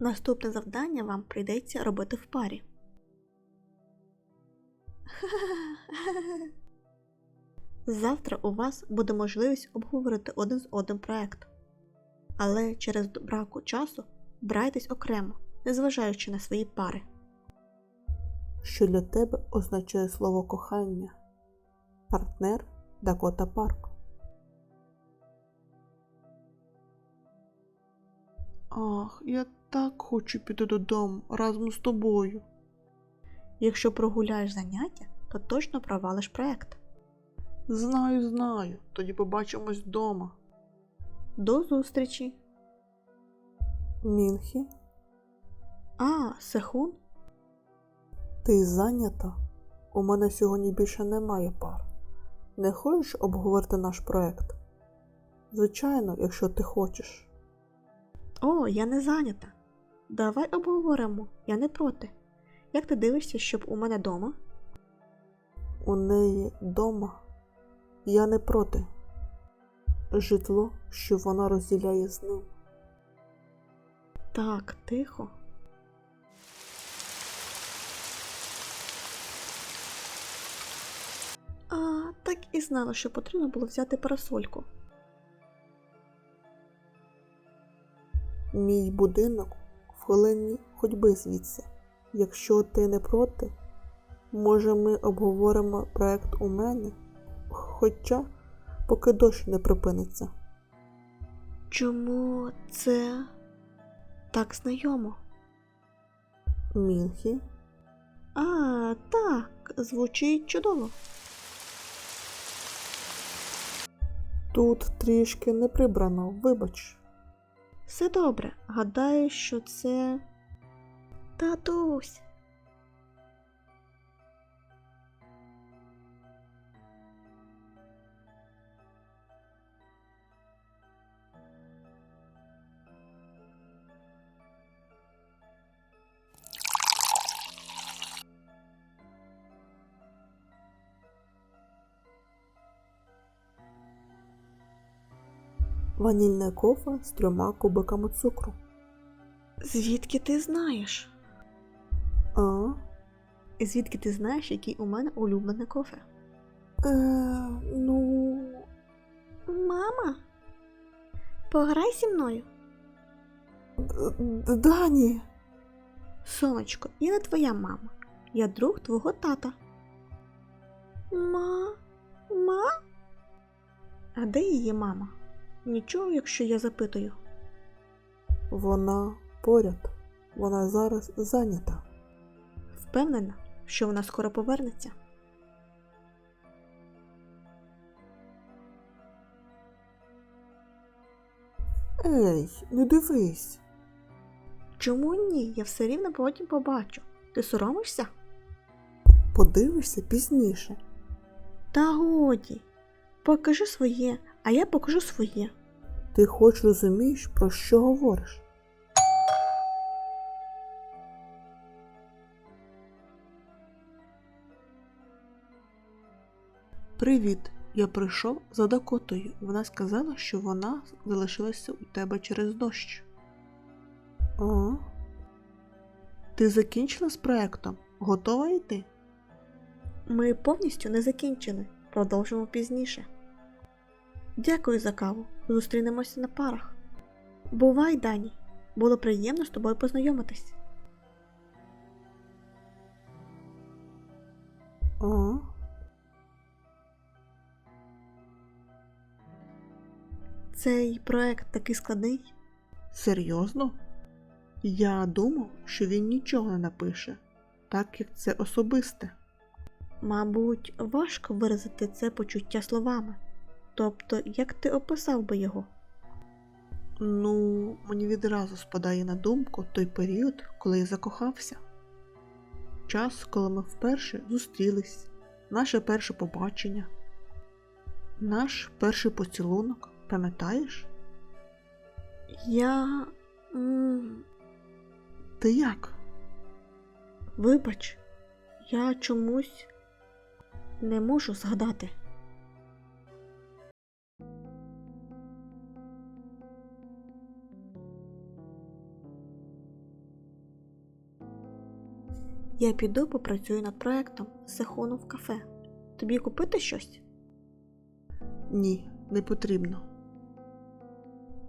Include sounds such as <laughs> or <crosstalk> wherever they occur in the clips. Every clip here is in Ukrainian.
Наступне завдання вам прийдеться робити в парі. <laughs> Завтра у вас буде можливість обговорити один з одним проект. Але через браку часу брайтесь окремо, незважаючи на свої пари. Що для тебе означає слово кохання? Партнер Дакота Парк. Ах, я так хочу піти додому разом з тобою. Якщо прогуляєш заняття, то точно провалиш проект. Знаю, знаю. Тоді побачимось вдома. До зустрічі! Мінхі, А, Сехун? ти зайнята? У мене сьогодні більше немає пар. Не хочеш обговорити наш проект? Звичайно, якщо ти хочеш. О, я не зайнята. Давай обговоримо, я не проти. Як ти дивишся, щоб у мене дома? У неї дома. Я не проти. Житло, що вона розділяє з ним. Так, тихо. А, так і знала, що потрібно було взяти парасольку. Мій будинок в хвилині ходьби звідси. Якщо ти не проти, може ми обговоримо проект у мене, хоча поки дощ не припиниться. Чому це так знайомо? Мінхі, А, так, звучить чудово. тут трішки не прибрано, вибач. Все добре. Гадаю, що це. Татусь. Ванільне кофе з трьома кубиками цукру. Звідки ти знаєш? А? Звідки ти знаєш, який у мене улюблене кофе? Е, ну. Мама, пограй зі мною. Дані. Сонечко, я не твоя мама. Я друг твого тата. Ма. Ма? А де її мама? Нічого, якщо я запитую. Вона поряд. Вона зараз зайнята. Впевнена, що вона скоро повернеться. Ей, не дивись. Чому ні? Я все рівно потім побачу. Ти соромишся? Подивишся пізніше. Та годі. Покажи своє, а я покажу своє. Ти хоч розумієш, про що говориш? Привіт, я прийшов за Дакотою. Вона сказала, що вона залишилася у тебе через дощ. А? Ти закінчила з проектом? Готова йти? Ми повністю не закінчили. Продовжимо пізніше. Дякую за каву. Зустрінемося на парах. Бувай, Дані. Було приємно з тобою познайомитись. А? Цей проект такий складний. Серйозно? Я думав, що він нічого не напише, так як це особисте. Мабуть, важко виразити це почуття словами. Тобто, як ти описав би його? Ну, мені відразу спадає на думку той період, коли я закохався. Час, коли ми вперше зустрілись, наше перше побачення, наш перший поцілунок, пам'ятаєш? Я. Ти як? Вибач, я чомусь не можу згадати. Я піду попрацюю над проектом з Сехоном в кафе. Тобі купити щось? Ні, не потрібно.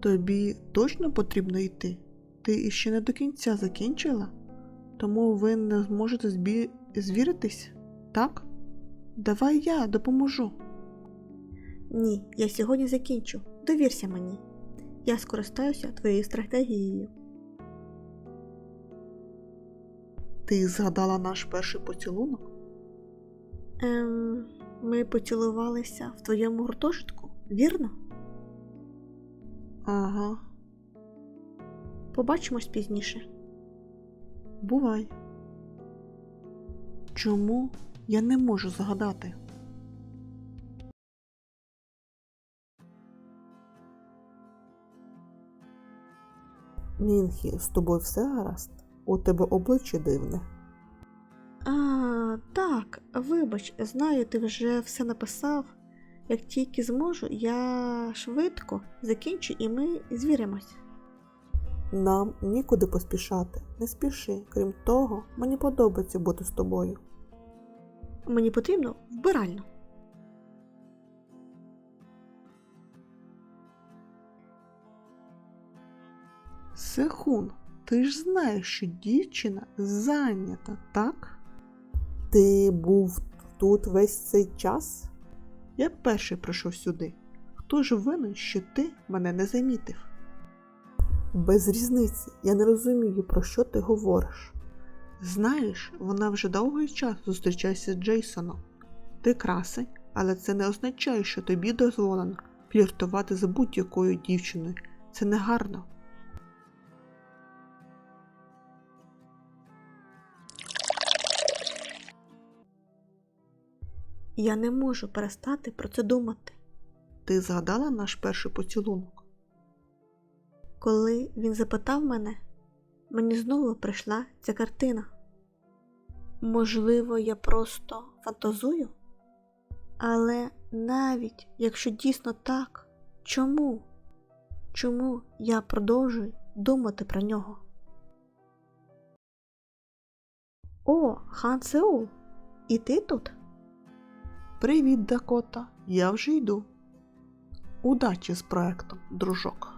Тобі точно потрібно йти? Ти іще не до кінця закінчила, тому ви не зможете збі... звіритись, так? Давай я допоможу. Ні, я сьогодні закінчу. Довірся мені. Я скористаюся твоєю стратегією. Ти згадала наш перший поцілунок? Ем, ми поцілувалися в твоєму гуртожитку, вірно? Ага, Побачимось пізніше. бувай. Чому я не можу згадати? Мінхі, з тобою все гаразд? У тебе обличчя дивне. А, так, вибач, знаю, ти вже все написав. Як тільки зможу, я швидко закінчу і ми звіримось. Нам нікуди поспішати. Не спіши. Крім того, мені подобається бути з тобою. Мені потрібно вбирально. Сехун, ти ж знаєш, що дівчина зайнята, так? Ти був тут весь цей час? Я перший прийшов сюди. Хто ж винен, що ти мене не замітив? Без різниці, я не розумію, про що ти говориш. Знаєш, вона вже довгий час зустрічається з Джейсоном. Ти красень, але це не означає, що тобі дозволено фліртувати з будь-якою дівчиною. Це негарно. Я не можу перестати про це думати. Ти згадала наш перший поцілунок? Коли він запитав мене, мені знову прийшла ця картина. Можливо, я просто фантазую? Але навіть якщо дійсно так, чому? Чому я продовжую думати про нього? О, хан Сеул, і ти тут? Привіт, Дакота. Я вже йду. Удачі з проектом, дружок.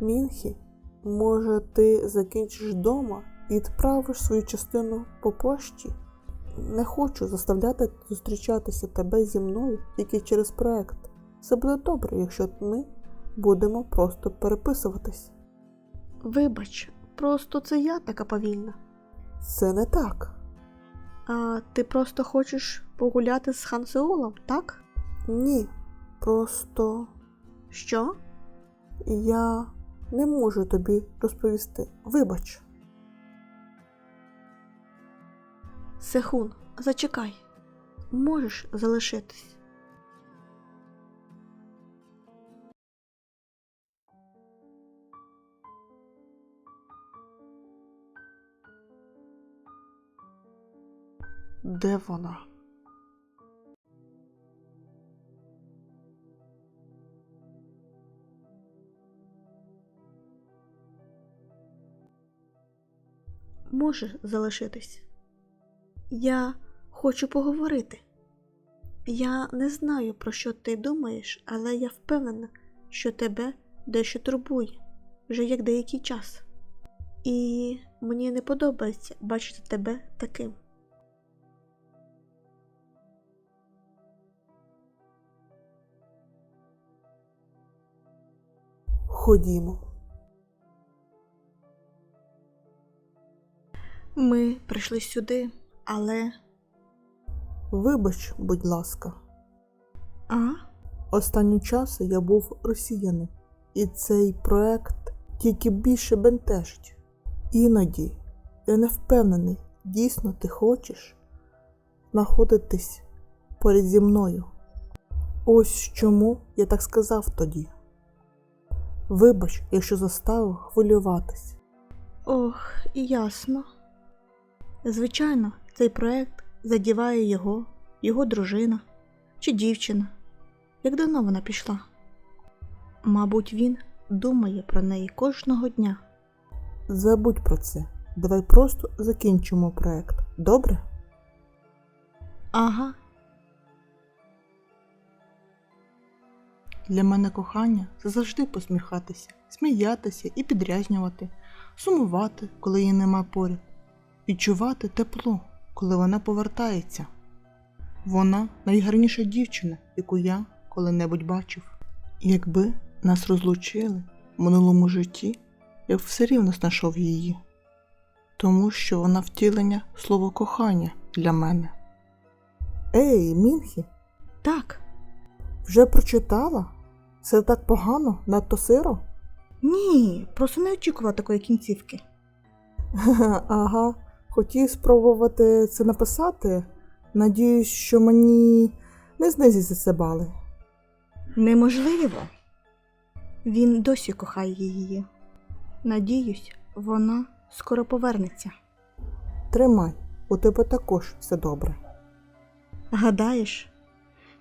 Мінхі, може, ти закінчиш вдома і відправиш свою частину по пошті? Не хочу заставляти зустрічатися тебе зі мною тільки через проект. Все буде добре, якщо ми будемо просто переписуватись. Вибач, просто це я така повільна. Це не так. А ти просто хочеш погуляти з Хансеолом, так? Ні. Просто Що? Я не можу тобі розповісти. Вибач. Сехун, зачекай. Можеш залишитись. Де вона? Можеш залишитись. Я хочу поговорити. Я не знаю, про що ти думаєш, але я впевнена, що тебе дещо турбує вже як деякий час. І мені не подобається бачити тебе таким. Ходімо. Ми прийшли сюди, але. Вибач, будь ласка. А? Останнім часом я був росіянин, і цей проект тільки більше бентежить. Іноді я не впевнений, дійсно ти хочеш знаходитись поряд зі мною. Ось чому я так сказав тоді. Вибач, якщо заставив хвилюватись. Ох, ясно. Звичайно, цей проект задіває його, його дружина чи дівчина. Як давно вона пішла? Мабуть, він думає про неї кожного дня. Забудь про це. Давай просто закінчимо проект. Добре? Ага, Для мене кохання це завжди посміхатися, сміятися і підрязнювати, сумувати, коли її нема поряд, відчувати тепло, коли вона повертається. Вона найгарніша дівчина, яку я коли-небудь бачив. Якби нас розлучили в минулому житті, я б все рівно знайшов її, тому що вона втілення слова кохання для мене. Ей, Мінхі, так. вже прочитала? Це так погано, надто сиро? Ні, просто не очікувала такої кінцівки. <laughs> Ага, хотів спробувати це написати. Надіюсь, що мені не знизять за це бали. Неможливо. Він досі кохає її. Надіюсь, вона скоро повернеться. Тримай, у тебе також все добре. Гадаєш?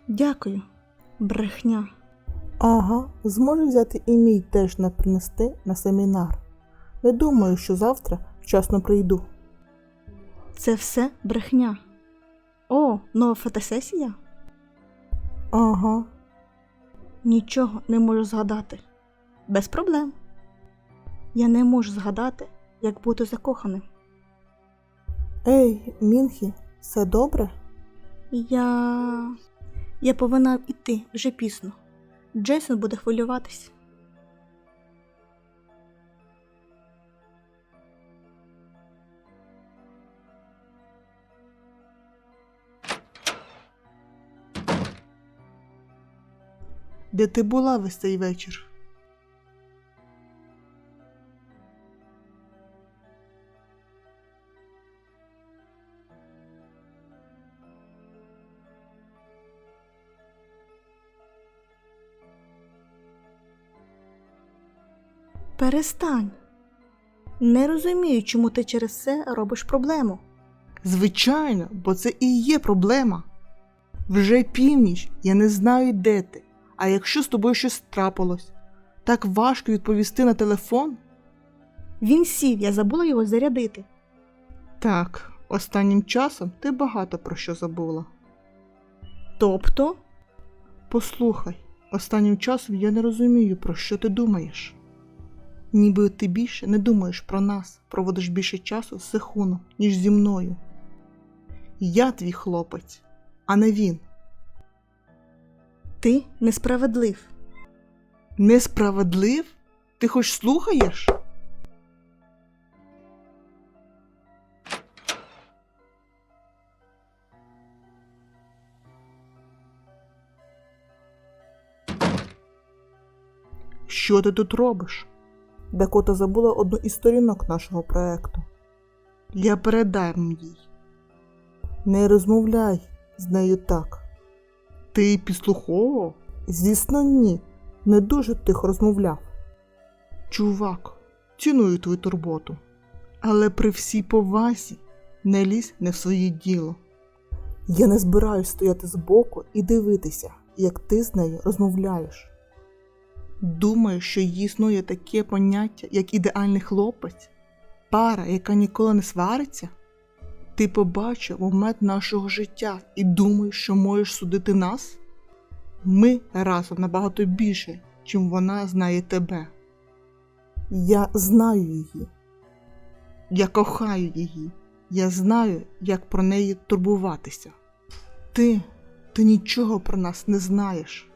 Дякую, брехня. Ага, зможу взяти і мій теж не принести на семінар. Не думаю, що завтра вчасно прийду. Це все брехня. О, нова фотосесія? Ага, Нічого не можу згадати. Без проблем. Я не можу згадати, як бути закоханим. ей, Мінхі, все добре? Я. Я повинна йти вже пізно. Джейсон буде хвилюватись. Де ти була весь цей вечір? Перестань. Не розумію, чому ти через це робиш проблему. Звичайно, бо це і є проблема. Вже північ, я не знаю, де ти. А якщо з тобою щось трапилось, так важко відповісти на телефон? Він сів, я забула його зарядити. Так, останнім часом ти багато про що забула. Тобто, Послухай, останнім часом я не розумію, про що ти думаєш. Ніби ти більше не думаєш про нас, проводиш більше часу з Сехуном, ніж зі мною. Я твій хлопець, а не він. ти несправедлив. Несправедлив? Ти хоч слухаєш? Що ти тут робиш? Дакота забула одну із сторінок нашого проекту. Я передам їй. Не розмовляй з нею так. Ти підслуховував? Звісно, ні. Не дуже тихо розмовляв. Чувак, ціную твою турботу. Але при всій повазі не лізь не в своє діло. Я не збираюсь стояти збоку і дивитися, як ти з нею розмовляєш. Думаю, що існує таке поняття, як ідеальний хлопець, пара, яка ніколи не свариться. Ти побачив момент нашого життя і думаєш, що можеш судити нас? Ми разом набагато більше, чим вона знає тебе. Я знаю її. Я кохаю її. Я знаю, як про неї турбуватися. Ти, ти нічого про нас не знаєш.